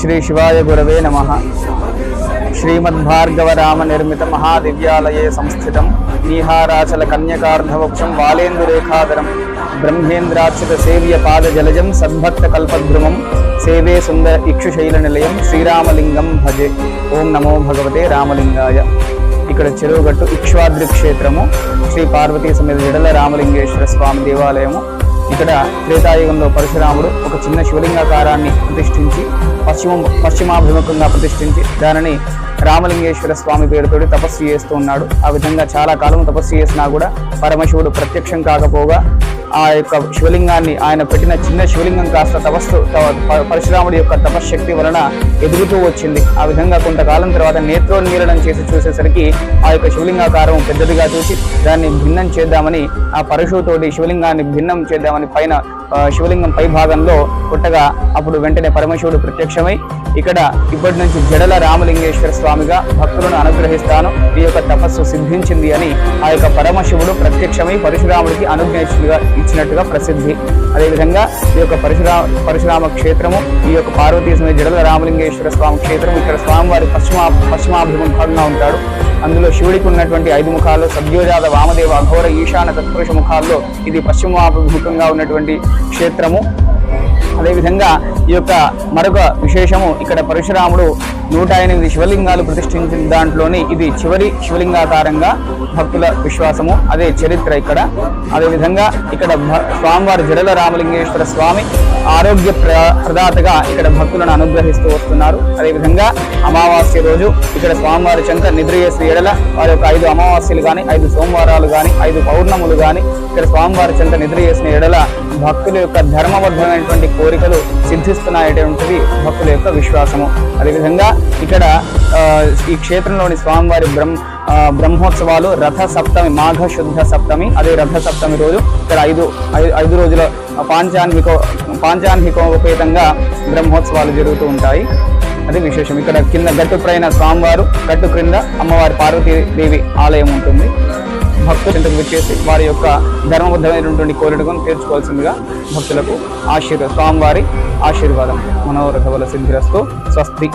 శ్రీ శివాయ గురవే నమ. శ్రీమద్భార్గవ రామ నిర్మిత మహాదివ్యాలయే సంస్థితం. నీహారాచల కన్యకార్ధవక్షం బాలేందురేఖాదరం బ్రహ్మేంద్రార్చిత సేవ్య పాదజలజం సద్భక్త కల్పద్రుమం సేవే సుందర ఇక్షుశైల నిలయం శ్రీరామలింగం భజే. ఓం నమో భగవతే రామలింగాయ. ఇక్కడ చెరువుగట్టు ఇక్ష్వాద్రి క్షేత్రము. శ్రీ పార్వతీ సమేత జడల రామలింగేశ్వర స్వామి దేవాలయము. ఇక్కడ త్రేతాయుగంలో పరశురాముడు ఒక చిన్న శివలింగాకారాన్ని ప్రతిష్ఠించి పశ్చిమ పశ్చిమాభిముఖంగా ప్రతిష్ఠించి దానిని రామలింగేశ్వర స్వామి పేరుతో తపస్సు చేస్తూ ఉన్నాడు. ఆ విధంగా చాలా కాలం తపస్సు చేసినా కూడా పరమశివుడు ప్రత్యక్షం కాకపోగా ఆ యొక్క శివలింగాన్ని ఆయన పెట్టిన చిన్న శివలింగం కాస్త తపస్సు పరశురాముడి యొక్క తపశ్శక్తి వలన ఎదుగుతూ వచ్చింది. ఆ విధంగా కొంతకాలం తర్వాత నేత్రోన్మీలనం చేసి చూసేసరికి ఆ యొక్క శివలింగాకారం పెద్దదిగా చూసి దాన్ని భిన్నం చేద్దామని ఆ పరశుతోటి శివలింగాన్ని భిన్నం చేద్దామని పైన శివలింగం పై భాగంలో కొట్టగా అప్పుడు వెంటనే పరమశివుడు ప్రత్యక్షమై ఇక్కడ ఇప్పటి నుంచి జడల రామలింగేశ్వర స్వామిగా భక్తులను అనుగ్రహిస్తాను. ఈ యొక్క తపస్సు సిద్ధించింది అని ఆ యొక్క పరమశివుడు ప్రత్యక్షమై పరశురాముడికి అనుజ్ఞ ఇచ్చినట్టుగా ప్రసిద్ధి. అదేవిధంగా ఈ యొక్క పరశురా పరశురామ క్షేత్రము ఈ యొక్క పార్వతీ జడల రామలింగేశ్వర స్వామి క్షేత్రం ఇక్కడ స్వామివారి పశ్చిమ పశ్చిమాభిముఖంగా ఉంటాడు. అందులో శివుడికి ఉన్నటువంటి ఐదు ముఖాల్లో సద్యోజాత వామదేవ అఘోర ఈశాన తత్పురుష ముఖాల్లో ఇది పశ్చిమాభిముఖంగా ఉన్నటువంటి క్షేత్రము. అదేవిధంగా ఈ యొక్క మరొక విశేషము ఇక్కడ పరశురాముడు నూట ఎనిమిది శివలింగాలు ప్రతిష్ఠించిన దాంట్లోని ఇది చివరి శివలింగాకారంగా భక్తుల విశ్వాసము అదే చరిత్ర ఇక్కడ. అదేవిధంగా ఇక్కడ భ- స్వామివారి జడల రామలింగేశ్వర స్వామి ఆరోగ్య ప్ర ప్రదాతగా ఇక్కడ భక్తులను అనుగ్రహిస్తూ వస్తున్నారు. అదేవిధంగా అమావాస్య రోజు ఇక్కడ స్వామివారి చెంత నిద్ర చేసే ఎడల వారి యొక్క ఐదు అమావాస్యలు కానీ ఐదు సోమవారాలు కానీ ఐదు పౌర్ణములు కానీ ఇక్కడ స్వామివారి చెంత నిద్ర చేసిన ఎడల భక్తుల యొక్క ధర్మబద్ధమైనటువంటి కోరికలు సిద్ధిస్తున్నాయటువంటిది భక్తుల యొక్క విశ్వాసము. అదేవిధంగా ఇక్కడ ఈ క్షేత్రంలోని స్వామివారి బ్రహ్మ బ్రహ్మోత్సవాలు రథ సప్తమి మాఘ శుద్ధ సప్తమి అదే రథ సప్తమి రోజు ఇక్కడ ఐదు ఐదు రోజుల పాంచాన్వికో పాంచాన్వికోపేతంగా బ్రహ్మోత్సవాలు జరుగుతూ ఉంటాయి. అది విశేషం. ఇక్కడ కింద గట్టుపైన స్వామివారు గట్టు క్రింద అమ్మవారి పార్వతీదేవి ఆలయం ఉంటుంది. భక్తులు ఇంతకు విచ్చేసి వారి యొక్క ధర్మబద్ధమైనటువంటి కోరికను తీర్చుకోవాల్సిందిగా భక్తులకు ఆశీర్వ స్వామివారి ఆశీర్వాదం మనోరథవల సిద్ధిరస్తు స్వస్తి.